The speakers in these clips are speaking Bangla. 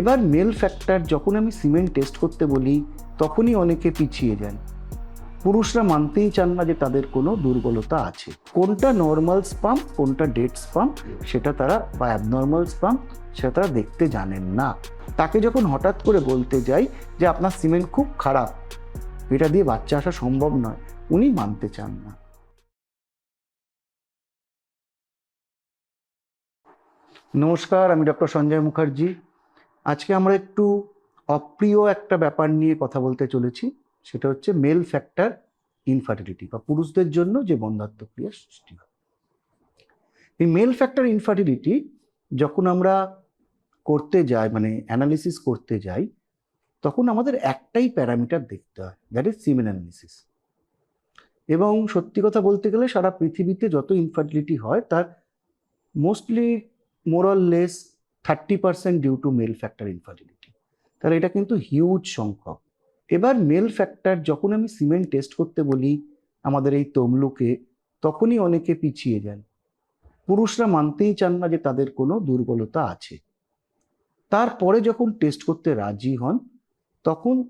এবার মেল ফ্যাক্টর যখন আমি সিমেন্ট টেস্ট করতে বলি, তখনই অনেকে পিছিয়ে যান। পুরুষরা মানতেই চান না যে তাদের কোনো দুর্বলতা আছে। কোনটা নর্মাল স্পাম কোনটা ডেড স্পাম সেটা তারা বা অ্যাবনর্মাল স্পাম সেটা তারা দেখতে জানেন না। তাকে যখন হঠাৎ করে বলতে যাই যে আপনার সিমেন্ট খুব খারাপ, এটা দিয়ে বাচ্চা আসা সম্ভব নয়, উনি মানতে চান না। নমস্কার, আমি ডক্টর সঞ্জয় মুখার্জি। আজকে আমরা একটু অপ্রিয় একটা ব্যাপার নিয়ে কথা বলতে চলেছি, সেটা হচ্ছে মেল ফ্যাক্টর ইনফার্টিলিটি বা পুরুষদের জন্য যে বন্ধাত্ম ক্রিয়া সৃষ্টি হয়। এই মেল ফ্যাক্টর ইনফার্টিলিটি যখন আমরা করতে যাই মানে অ্যানালিসিস করতে যাই, তখন আমাদের একটাই প্যারামিটার দেখতে হয় দ্যাট ইজ সিমেন অ্যানালিসিস এবং সত্যি কথা বলতে গেলে সারা পৃথিবীতে যত ইনফার্টিলিটি হয়, তার mostly more or less thirty percent due to male factor infertility তাহলে এটা কিন্তু হিউজ সংখ্যক। এবার মেল ফ্যাক্টর যখন আমি সিমেন্ট টেস্ট করতে বলি আমাদের এই তমলুকে, তখনই অনেকে পিছিয়ে যান। পুরুষরা মানতেই চান না যে তাদের কোনো দুর্বলতা আছে। তারপরে যখন টেস্ট করতে রাজি হন, তখন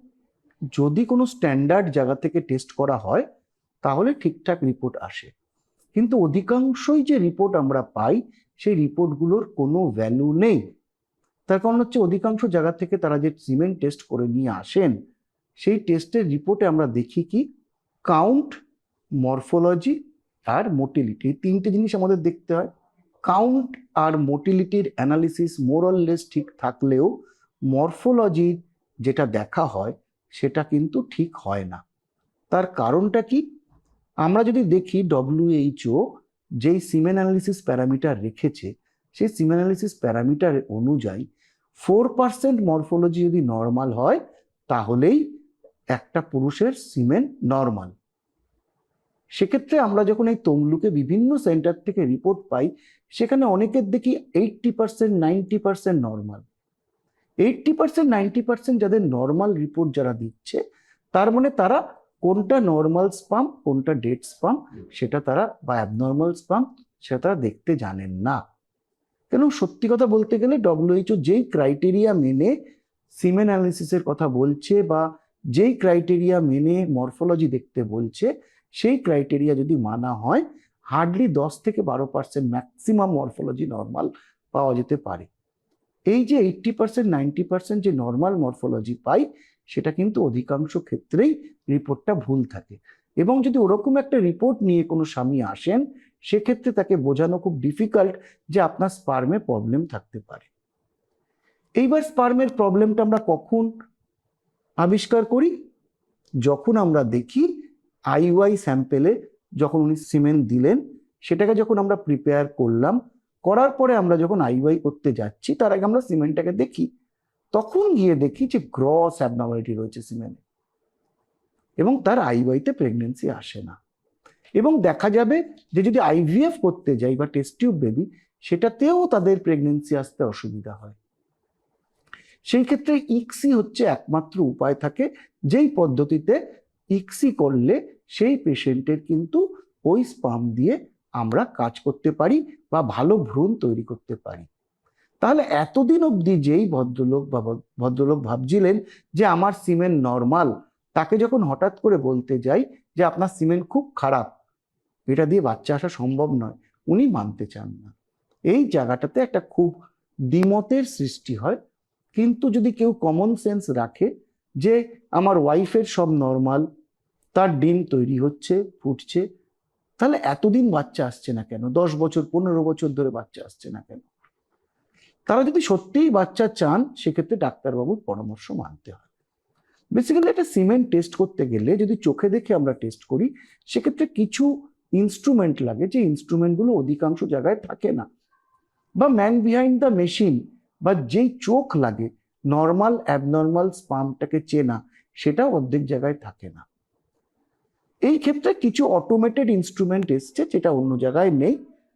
যদি কোনো স্ট্যান্ডার্ড জায়গা থেকে টেস্ট করা হয়, তাহলে ঠিকঠাক রিপোর্ট আসে। কিন্তু অধিকাংশই যে রিপোর্ট আমরা পাই সেই রিপোর্টগুলোর কোনো ভ্যালু নেই। তার কারণ হচ্ছে অধিকাংশ জায়গা থেকে তারা যে সিমেন্ট টেস্ট করে নিয়ে আসেন, সেই টেস্টের রিপোর্টে আমরা দেখি কি কাউন্ট মরফোলজি আর মোটিলিটি তিনটে জিনিস আমাদের দেখতে হয়। কাউন্ট আর মোটিলিটির অ্যানালিসিস মোরললেস ঠিক থাকলেও মরফোলজির যেটা দেখা হয়, সেটা কিন্তু ঠিক হয় না। তার কারণটা কি? আমরা যদি দেখি ডব্লিউএইচও যেই সিমেন অ্যানালিসিস প্যারামিটার রেখেছে, সেই সিমেন অ্যানালিসিস প্যারামিটার অনুযায়ী ফোর পার্সেন্ট মরফোলজি যদি নর্মাল হয়, তাহলেই একটা পুরুষের সিমেন নর্মাল সেক্ষেত্রে আমরা যখন এই তমলুকে বিভিন্ন সেন্টার থেকে রিপোর্ট পাই, সেখানে অনেকের দেখি eighty percent ninety percent normal eighty percent ninety percent যাদের নর্মাল রিপোর্ট যারা দিচ্ছে, তার মানে তারা কোনটা নর্মাল স্পাম কোনটা ডেড স্পাম সেটা তারা বা অ্যাবনর্মাল স্পাম সেটা তারা দেখতে জানেন না। কেন? সত্যি কথা বলতে গেলে ডব্লিউএইচও যেই ক্রাইটেরিয়া মেনে সিমেন অ্যানালিসিসের কথা বলছে বা যেই ক্রাইটেরিয়া মেনে মরফোলজি দেখতে বলছে সেই ক্রাইটেরিয়া যদি মানা হয় হার্ডলি দশ থেকে বারো পার্সেন্ট ম্যাক্সিমাম মরফোলজি নর্মাল পাওয়া যেতে পারে। এই যে এইট্টি পার্সেন্ট নাইনটি পার্সেন্ট যে নর্মাল মরফোলজি পাই সেটা কিন্তু অধিকাংশ ক্ষেত্রেই রিপোর্টটা ভুল থাকে। এবং যদি ওরকম একটা রিপোর্ট নিয়ে কোনো স্বামী আসেন, সেক্ষেত্রে তাকে বোঝানো খুব ডিফিকাল্ট যে আপনার স্পার্মে প্রবলেম থাকতে পারে। এইবার স্পার্মের প্রবলেমটা আমরা কখন আবিষ্কার করি? যখন আমরা দেখি আইওয়াই স্যাম্পেলে যখন উনি সিমেন্ট দিলেন, সেটাকে যখন আমরা প্রিপেয়ার করলাম, করার পরে আমরা যখন আইওয়াই করতে যাচ্ছি, তার আগে আমরা সিমেন্টটাকে দেখি। তখন গিয়ে দেখি যে গ্রস অ্যাবনর্মালিটি রয়েছে সিমেন্টে এবং তার আইওয়াইতে প্রেগনেন্সি আসে না। এবং দেখা যাবে যে যদি আইভিএফ করতে যাই বা টেস্ট টিউব বেবি, সেটাতেও তাদের প্রেগনেন্সি আসতে অসুবিধা হয়। সেই ক্ষেত্রে ইক্সি হচ্ছে একমাত্র উপায় থাকে, যেই পদ্ধতিতে ইক্সি করলে সেই পেশেন্টের কিন্তু ওই স্পাম দিয়ে আমরা কাজ করতে পারি বা ভালো ভ্রূণ তৈরি করতে পারি। তাহলে এতদিন অবধি যেই ভদ্রলোক বা ভদ্রলোক ভাবছিলেন যে আমার সিমেন্ট নর্মাল, তাকে যখন হঠাৎ করে বলতে যাই যে আপনার সিমেন্ট খুব খারাপ, এটা দিয়ে বাচ্চা আসা সম্ভব নয়, উনি মানতে চান না। এই জায়গাটাতে একটা খুব দ্বিমতের সৃষ্টি হয়। কিন্তু যদি কেউ কমন সেন্স রাখে যে আমার ওয়াইফের সব নর্মাল, তার ডিম তৈরি হচ্ছে, ফুটছে, তাহলে এতদিন বাচ্চা আসছে না কেন? দশ বছর, পনেরো বছর ধরে বাচ্চা আসছে না কেন? তারা যদি সত্যিই বাচ্চা চান, সেক্ষেত্রে ডাক্তারবাবুর পরামর্শ মানতে হয়। বেসিক্যালি একটা সিমেন্ট টেস্ট করতে গেলে যদি চোখে দেখে আমরা টেস্ট করি, সেক্ষেত্রে কিছু ইনস্ট্রুমেন্ট লাগে যে ইনস্ট্রুমেন্টগুলো অধিকাংশ জায়গায় থাকে না। বা ম্যান বিহাইন্ড দ্য মেশিন বা যেই চোখ লাগে নর্মাল অ্যাবনর্মাল স্পামটাকে চেনা, সেটা অর্ধেক জায়গায় থাকে না। এই ক্ষেত্রে কিছু অটোমেটেড ইনস্ট্রুমেন্ট এসছে, যেটা অন্য জায়গায় নেই।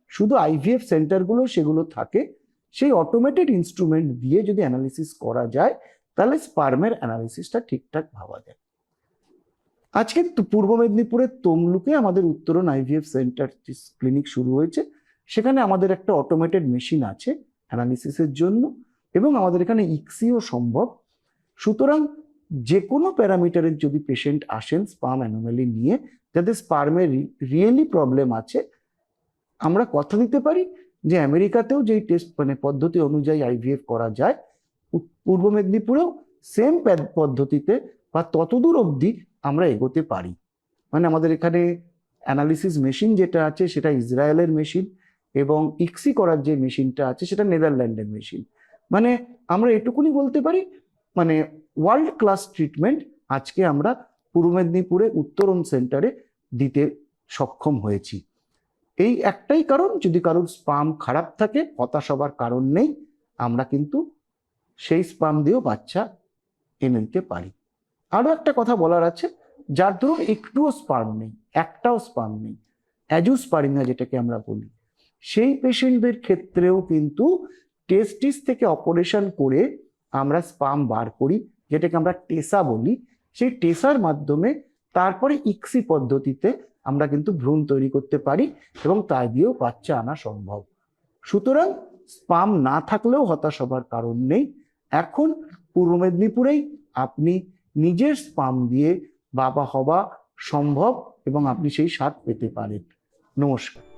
শুধু আইভিএফ সেন্টারগুলো সেগুলো থাকে সেই অটোমেটেড ইনস্ট্রুমেন্ট দিয়ে যদি অ্যানালিসিস করা যায়, তাহলে স্পার্মের অ্যানালিসিসটা ঠিকঠাক ভাবা যায়। আজকে পূর্ব মেদিনীপুরের তমলুকে আমাদের উত্তরণ আইভিএফ সেন্টার ক্লিনিক শুরু হয়েছে। সেখানে আমাদের একটা অটোমেটেড মেশিন আছে অ্যানালিসিসের জন্য এবং আমাদের এখানে ইক্সিও সম্ভব। সুতরাং যে কোনো প্যারামিটারের যদি পেশেন্ট আসেন স্পাম অ্যানোমালি নিয়ে যাদের স্পার্মের রিয়েলি প্রবলেম আছে, আমরা কথা দিতে পারি। যে আমেরিকাতেও যেই টেস্ট মানে পদ্ধতি অনুযায়ী আইভিএফ করা যায় পূর্ব মেদিনীপুরেও সেম পদ্ধতিতে বা ততদূর অবধি আমরা এগোতে পারি। মানে আমাদের এখানে অ্যানালিসিস মেশিন যেটা আছে সেটা ইসরায়েলের মেশিন এবং ইক্সি করার যে মেশিনটা আছে সেটা নেদারল্যান্ডের মেশিন। মানে আমরা এটুকুনি বলতে পারি মানে ওয়ার্ল্ড ক্লাস ট্রিটমেন্ট আজকে আমরা পূর্ব মেদিনীপুরে উত্তরণ সেন্টারে দিতে সক্ষম হয়েছি। এই একটাই কারণ, যদি কারোর স্পাম খারাপ থাকে, হতাশ হবার কারণ নেই, আমরা কিন্তু সেই স্পাম দিয়েও বাচ্চা এনে দিতে পারি। আরও একটা কথা বলার আছে, যার ধরুন একটুও স্পার্ম নেই, একটাও স্পার্ম নেই অ্যাজুস্পারিনা যেটাকে আমরা বলি, সেই পেশেন্টদের ক্ষেত্রেও কিন্তু টেস্টিস থেকে অপারেশন করে আমরা স্পাম বার করি, যেটাকে আমরা টেসা বলি। সেই টেসার মাধ্যমে তারপরে ইক্সি পদ্ধতিতে আমরা কিন্তু ভ্রূণ তৈরি করতে পারি এবং তাই দিয়েও বাচ্চা আনা সম্ভব। সুতরাং স্পাম না থাকলেও হতাশ হবার কারণ নেই। এখন পূর্ব মেদিনীপুরেই আপনি নিজের স্পাম দিয়ে বাবা হওয়া সম্ভব এবং আপনি সেই স্বাদ পেতে পারেন। নমস্কার।